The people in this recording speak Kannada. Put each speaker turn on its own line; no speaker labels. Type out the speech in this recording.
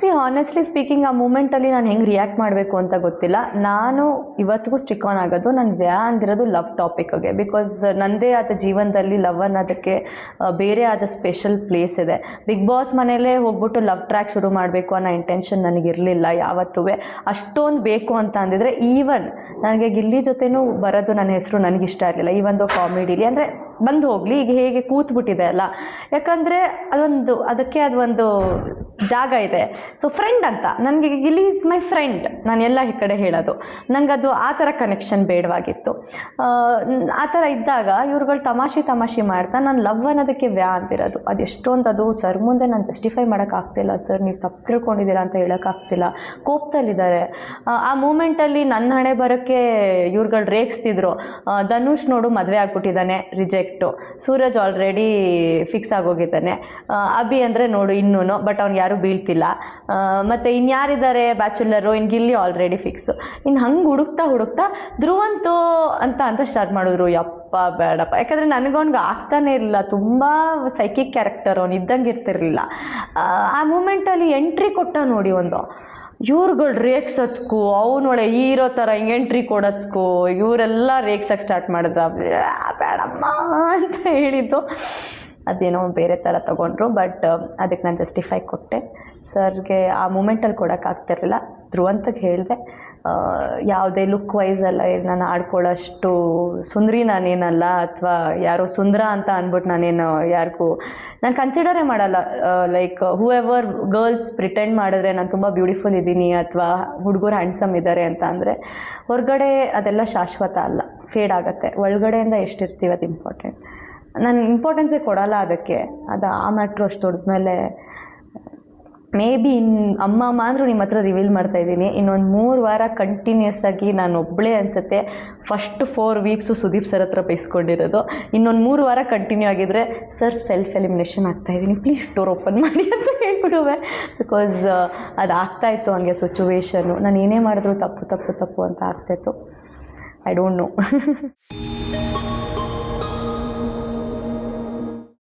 ಸಿ ಆನೆಸ್ಟ್ಲಿ ಸ್ಪೀಕಿಂಗ್ ಆ ಮೂಮೆಂಟಲ್ಲಿ ನಾನು ಹೆಂಗೆ ರಿಯಾಕ್ಟ್ ಮಾಡಬೇಕು ಅಂತ ಗೊತ್ತಿಲ್ಲ. ನಾನು ಇವತ್ತಿಗೂ ಸ್ಟಿಕ್ ಆನ್ ಆಗೋದು, ನಾನು ವ್ಯಾ ಅಂದಿರೋದು ಲವ್ ಟಾಪಿಕ್ಗೆ ಬಿಕಾಸ್ ನನ್ನದೇ ಆದ ಜೀವನದಲ್ಲಿ ಲವ್ ಅನ್ನೋದಕ್ಕೆ ಬೇರೆ ಆದ ಸ್ಪೆಷಲ್ ಪ್ಲೇಸ್ ಇದೆ. ಬಿಗ್ ಬಾಸ್ ಮನೇಲೇ ಹೋಗ್ಬಿಟ್ಟು ಲವ್ ಟ್ರ್ಯಾಕ್ ಶುರು ಮಾಡಬೇಕು ಅನ್ನೋ ಇಂಟೆನ್ಷನ್ ನನಗಿರಲಿಲ್ಲ ಯಾವತ್ತೂ ಅಷ್ಟೊಂದು ಬೇಕು ಅಂತ ಅಂದಿದ್ರೆ ಈವನ್ ನನಗೆ ಗಿಲ್ಲಿ ಜೊತೆನೂ ಬರೋದು ನನ್ನ ಹೆಸರು ನನಗಿಷ್ಟ ಆಗಲಿಲ್ಲ. ಈ ಒಂದು ಕಾಮಿಡಿಲಿ ಅಂದರೆ ಬಂದು ಹೋಗಲಿ. ಈಗ ಹೇಗೆ ಕೂತ್ಬಿಟ್ಟಿದೆ ಅಲ್ಲ. ಯಾಕಂದರೆ ಅದೊಂದು ಅದಕ್ಕೆ ಅದೊಂದು ಜಾಗ ಇದೆ. ಸೊ ಫ್ರೆಂಡ್ ಅಂತ. ನನಗೆ ಗಿಲ್ಲಿ ಇಸ್ ಮೈ ಫ್ರೆಂಡ್ ನಾನು ಎಲ್ಲ ಈ ಕಡೆ ಹೇಳೋದು. ಅದು ಆ ಥರ ಕನೆಕ್ಷನ್ ಬೇಡವಾಗಿತ್ತು. ಆ, ಥರ ಇದ್ದಾಗ ಇವ್ರುಗಳು ತಮಾಷೆ ತಮಾಷೆ ಮಾಡ್ತಾ ನಾನು ಲವ್ ಅನ್ನೋದಕ್ಕೆ ವ್ಯಾ ಅಂತಿರೋದು. ಅದು ಎಷ್ಟೊಂದು ಅದು ಸರ್ ಮುಂದೆ ನಾನು ಜಸ್ಟಿಫೈ ಮಾಡೋಕ್ಕಾಗ್ತಿಲ್ಲ ಸರ್ ನೀವು ತಪ್ಪು ತಿಳ್ಕೊಂಡಿದ್ದೀರಾ ಅಂತ ಹೇಳೋಕ್ಕಾಗ್ತಿಲ್ಲ ಕೋಪ್ತಲ್ಲಿದ್ದಾರೆ ಆ ಮೂಮೆಂಟಲ್ಲಿ ನನ್ನ ಹಣೆ ಬರೋಕ್ಕೆ ಇವ್ರುಗಳು ರೇಗಿಸ್ತಿದ್ರು. ಧನುಷ್ ನೋಡು ಮದುವೆ ಆಗ್ಬಿಟ್ಟಿದ್ದಾನೆ ರಿಜೆಕ್ಟು ಸೂರಜ್ ಆಲ್ರೆಡಿ ಫಿಕ್ಸ್ ಆಗೋಗಿದ್ದಾನೆ. ಅಭಿ ಅಂದರೆ ನೋಡು ಇನ್ನೂ ಬಟ್ ಅವ್ನು ಯಾರೂ ಬೀಳ್ತಿಲ್ಲ. ಮತ್ತು ಇನ್ಯಾರಿದ್ದಾರೆ ಬ್ಯಾಚುಲರು ಇನ್ ಗಿಲ್ಲಿ ಆಲ್ರೆಡಿ ಫಿಕ್ಸು ಇನ್ನು ಹಂಗೆ ಹುಡುಕ್ತಾ ಹುಡುಕ್ತಾ ಧ್ರುವಂತು ಅಂತ ಅಂತ ಸ್ಟಾರ್ಟ್ ಮಾಡಿದ್ರು. ಯಪ್ಪ, ಬೇಡಪ್ಪ. ಯಾಕಂದರೆ ನನಗವ್ನಿಗೆ ಆಗ್ತಾನೆ ಇರಲಿಲ್ಲ ತುಂಬ ಸೈಕಿಕ್ ಕ್ಯಾರೆಕ್ಟರ್ ಅವ್ನು ಇದ್ದಂಗೆ ಇರ್ತಿರಲಿಲ್ಲ. ಆ ಮೂಮೆಂಟಲ್ಲಿ ಎಂಟ್ರಿ ಕೊಟ್ಟ ನೋಡಿ ಒಂದು. ಇವ್ರುಗಳು ರೇಗ್ಸೋದಕ್ಕೂ ಅವನೊಳೆ ಹೀರೋ ಥರ ಎಂಟ್ರಿ ಕೊಡೋದಕ್ಕೂ ಇವರೆಲ್ಲ ರೇಗ್ಸಕ್ಕೆ ಸ್ಟಾರ್ಟ್ ಮಾಡಿದ ಬೇಡಮ್ಮ ಅಂತ ಹೇಳಿದ್ದು. ಅದೇನೋ ಬೇರೆ ಥರ ತೊಗೊಂಡ್ರು ಬಟ್ ಅದಕ್ಕೆ ನಾನು ಜಸ್ಟಿಫೈ ಕೊಟ್ಟೆ. ಸರ್ಗೆ ಆ ಮೂಮೆಂಟಲ್ಲಿ ಕೊಡೋಕ್ಕಾಗ್ತಿರಲಿಲ್ಲ ಧ್ರುವಂತಗೆ ಹೇಳಿದೆ ಯಾವುದೇ ಲುಕ್ ವೈಸ್ ಅಲ್ಲ ನಾನು ಆಡ್ಕೊಳ್ಳೋಷ್ಟು ಸುಂದ್ರಿ ನಾನೇನಲ್ಲ, ಅಥವಾ ಯಾರೋ ಸುಂದರ ಅಂತ ಅಂದ್ಬಿಟ್ಟು ನಾನೇನು ಯಾರಿಗೂ, ನಾನು ಕನ್ಸಿಡರೇ ಮಾಡಲ್ಲ. Like whoever girls pretend ಮಾಡಿದ್ರೆ ನಾನು ತುಂಬ ಬ್ಯೂಟಿಫುಲ್ ಇದ್ದೀನಿ, ಅಥವಾ ಹುಡುಗರು ಹ್ಯಾಂಡ್ಸಮ್ ಇದ್ದಾರೆ ಅಂತ ಅಂದರೆ, ಹೊರಗಡೆ ಅದೆಲ್ಲ ಶಾಶ್ವತ ಅಲ್ಲ. ಫೇಡ್ ಆಗುತ್ತೆ. ಒಳಗಡೆಯಿಂದ ಎಷ್ಟಿರ್ತೀವಿ ಅದು ಇಂಪಾರ್ಟೆಂಟ್ ನಾನು ಇಂಪಾರ್ಟೆನ್ಸೇ ಕೊಡಲ್ಲ ಅದಕ್ಕೆ. ಅದು ಆ ಮ್ಯಾಟ್ರು ಅಷ್ಟು ದೊಡ್ಡಮೇಲೆ ಮೇ ಬಿ ಇನ್ ಅಮ್ಮ ಅಮ್ಮ ಅಂದರೂ ನಿಮ್ಮ ಹತ್ರ ರಿವೀಲ್ ಮಾಡ್ತಾ ಇದ್ದೀನಿ. ಇನ್ನೊಂದು ಮೂರು ವಾರ ಕಂಟಿನ್ಯೂಸ್ ಆಗಿ ನಾನು ಒಬ್ಬಳೇ ಅನಿಸುತ್ತೆ. First four weeks Sudeep sir ಹತ್ರ ಬೈಸ್ಕೊಂಡಿರೋದು. ಇನ್ನೊಂದು ಮೂರು ವಾರ ಕಂಟಿನ್ಯೂ ಆಗಿದ್ರೆ ಸರ್ ಸೆಲ್ಫ್ ಎಲಿಮಿನೇಷನ್ ಆಗ್ತಾ ಇದ್ದೀನಿ. ಪ್ಲೀಸ್ ಡೋರ್ ಓಪನ್ ಮಾಡಿ ಅಂತ ಹೇಳ್ಬಿಡುವೆ. ಬಿಕಾಸ್ ಅದು ಆಗ್ತಾಯಿತ್ತು ಹಂಗೆ ಸಿಚುವೇಶನು ನಾನು ಏನೇ ಮಾಡಿದ್ರು ತಪ್ಪು ತಪ್ಪು ತಪ್ಪು ಅಂತ ಆಗ್ತಾಯಿತ್ತು ಐ ಡೋಂಟ್ ನೋ